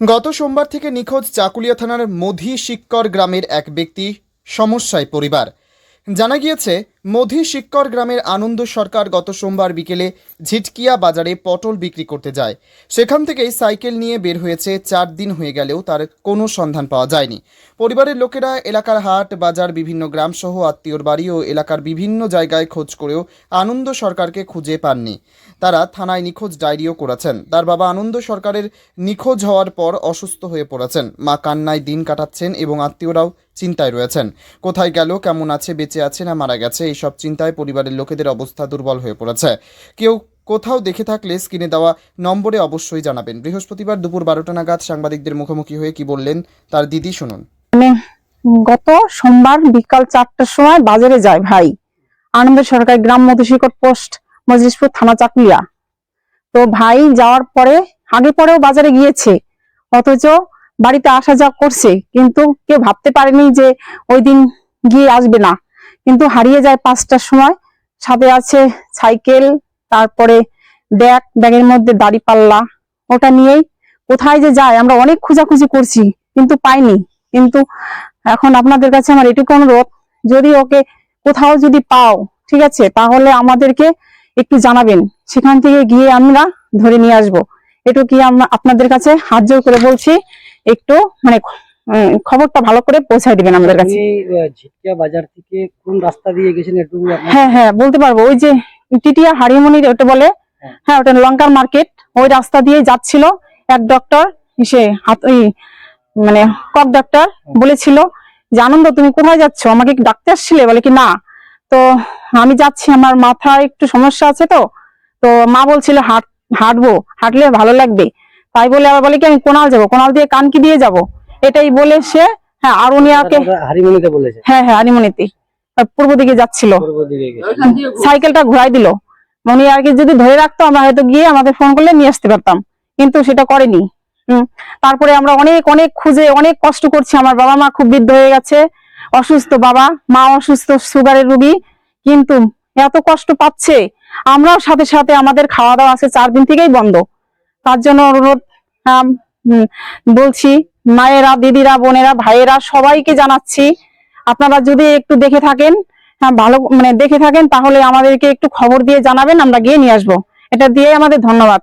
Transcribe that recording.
গত সোমবার থেকে নিখোঁজ চাকুলিয়া থানার মধি শিক্কর গ্রামের এক ব্যক্তি সমস্যায় পরিবার। জানা গিয়েছে মধি শিক্কর গ্রামের আনন্দ সরকার গত সোমবার বিকেলে ঝিটকিয়া বাজারে পটল বিক্রি করতে যায়। সেখান থেকেই সাইকেল নিয়ে বের হয়েছে, চার দিন হয়ে গেলেও তার কোনো সন্ধান পাওয়া যায়নি। পরিবারের লোকেরা এলাকার হাট, বাজার, বিভিন্ন গ্রামসহ, আত্মীয়র বাড়ি ও এলাকার বিভিন্ন জায়গায় খোঁজ করেও আনন্দ সরকারকে খুঁজে পাননি। তারা থানায় নিখোঁজ ডায়েরিও করেছেন। তার বাবা আনন্দ সরকারের নিখোঁজ হওয়ার পর অসুস্থ হয়ে পড়েছেন। মা কান্নায় দিন কাটাচ্ছেন এবং আত্মীয়রাও চিন্তায় রয়েছেন। কোথায় গেল, কেমন আছে, বেঁচে আছে না মারা গেছে এইসব চিন্তায় পরিবারের লোকেদের অবস্থা দুর্বল হয়ে পড়েছে। কেউ কোথাও দেখে থাকলে স্ক্রিনে দেওয়া নম্বরে অবশ্যই জানাবেন। বৃহস্পতিবার দুপুর বারোটা নাগাদ সাংবাদিকদের মুখোমুখি হয়ে কি বললেন তার দিদি শুনুন। মানে গত সোমবার বিকাল চারটার সময় বাজারে যায় ভাই। আনন্দ সরকার গ্রাম মধুশিকট পোস্ট, মজলিশপুর থানা চাকুলিয়া। তো ভাই যাওয়ার পরে, আগে পরেও বাজারে গিয়েছে। অথচ বাড়িতে আসা যাওয়া করছে। কিন্তু কেউ ভাবতে পারেনি যে ওই দিন গিয়ে আসবে না। কিন্তু হারিয়ে যায় পাঁচটার সময়। সাথে আছে সাইকেল, তারপরে ব্যাগ, ব্যাগের মধ্যে দাড়ি পাল্লা। ওটা নিয়েই কোথায় যে যায়, আমরা অনেক খোঁজাখুঁজি করছি, কিন্তু পাইনি। কিন্তু এখন আপনাদের কাছে আমার এটুকু অনুরোধ, যদি ওকে কোথাও যদি পাও, ঠিক আছে, তাহলে আমাদেরকে একটু জানাবেন। সেখান থেকে গিয়ে আমরা ধরে নিয়ে আসব। একটু কি আমরা আপনাদের কাছে হাত জোর করে বলছি, একটু মানে খবরটা ভালো করে পৌঁছায় দিবেন আমাদের কাছে। বাজার থেকে কোন রাস্তা দিয়ে গেছেন একটু হ্যাঁ হ্যাঁ বলতে পারব। ওই যে টিটিয়া হারিমনি ওটা বলে হ্যাঁ। হ্যাঁ ওটা লঙ্কার মার্কেট। ওই রাস্তা দিয়ে যাচ্ছিল এক ডক্টর সে হাত ওই মানে কক ডক্টর বলেছিল যে আনন্দ তুমি কোথায় যাচ্ছ? আমাকে ডাকতে আসছিলে? বলে কি না। তো আমি যাচ্ছি আমার মাথায় একটু সমস্যা আছে তো। তো মা বলছিল হাট হাঁটবো হাঁটলে ভালো লাগবে। তাই বলে আবার বলে কি আমি কোনাল যাব কোনাল দিয়ে কানকি দিয়ে যাব। এটাই বলে সে হ্যাঁ আর উনি হারিমনিতে বলেছে। হ্যাঁ হ্যাঁ আনিমনিতে পূর্ব দিকে যাচ্ছিল। পূর্ব দিকে গেছে। সাইকেলটা ঘুরাই দিল। উনি আর কি যদি ধরে রাখতো আমরা হয়তো গিয়ে আমাদের ফোন করলে নিয়ে আসতে পারতাম। কিন্তু সেটা করেনি। হুম তারপরে আমরা অনেক অনেক খুঁজে অনেক কষ্ট করছি। আমার বাবা মা খুব বৃদ্ধ হয়ে গেছে। অসুস্থ বাবা মা অসুস্থ সুগারের রুগী। কিন্তু এত কষ্ট পাচ্ছে। আমরাও সাথে সাথে আমাদের খাওয়া দাওয়া আছে চার দিন থেকেই বন্ধ। তার জন্য অনুরোধ বলছি, মায়েরা, দিদিরা, বোনেরা, ভাইয়েরা, সবাইকে জানাচ্ছি, আপনারা যদি একটু দেখে থাকেন হ্যাঁ ভালো মানে দেখে থাকেন, তাহলে আমাদেরকে একটু খবর দিয়ে জানাবেন, আমরা গিয়ে নিয়ে আসব। এটা দিয়ে আমাদের ধন্যবাদ।